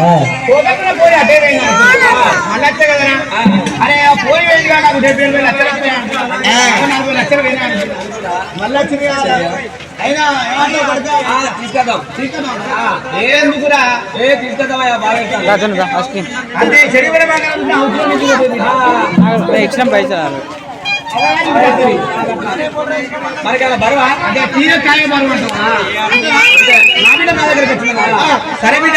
పోగొట్టుకున్న పోయి అటే మళ్ళీ వచ్చే కదరా అరే పోయి పోయింది నాకు డెబ్బై ఎనభై లక్షలు నలభై లక్షలు పోయినా మళ్ళీ వచ్చింది అయినా ఏమంటావు కొడుకా? తీసుకొద్దాం ఎందుకురా ఏ తీసుకొద్దామయ్యా బాగా అంటే బాగా ఉంటే అవసరం నీకు ఇచ్చిన పైసలు మరి బరువా అంటే తీర కాయ బరువు అంటావా? నా బిడ్డ నా దగ్గరికి వచ్చింది సరే బిడ్డ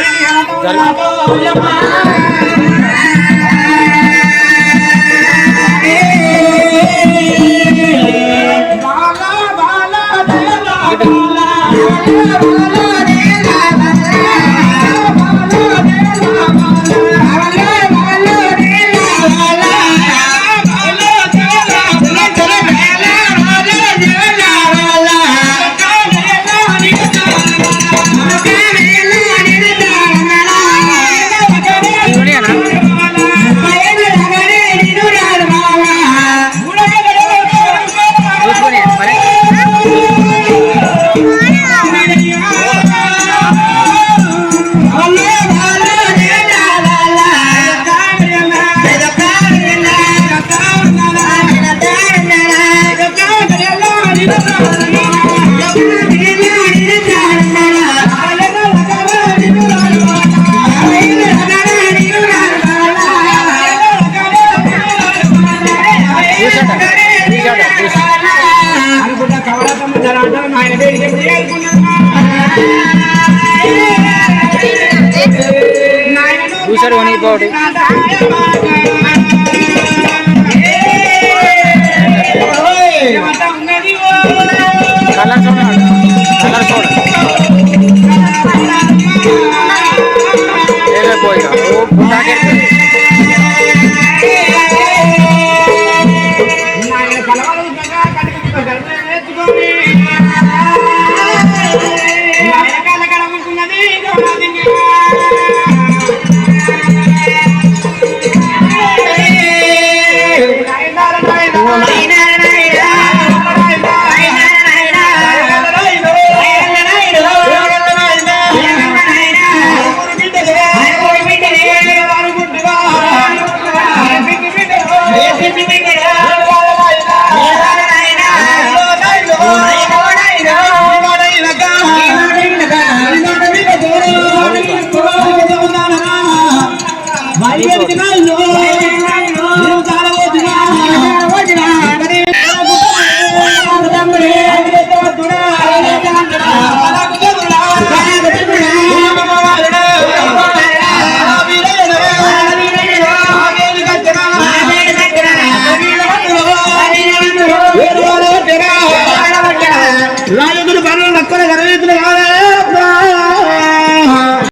పట్ల కాదని చూసారు అని బాడు కలర్ చూడండి కలర్ చూడండి పోయి ఓ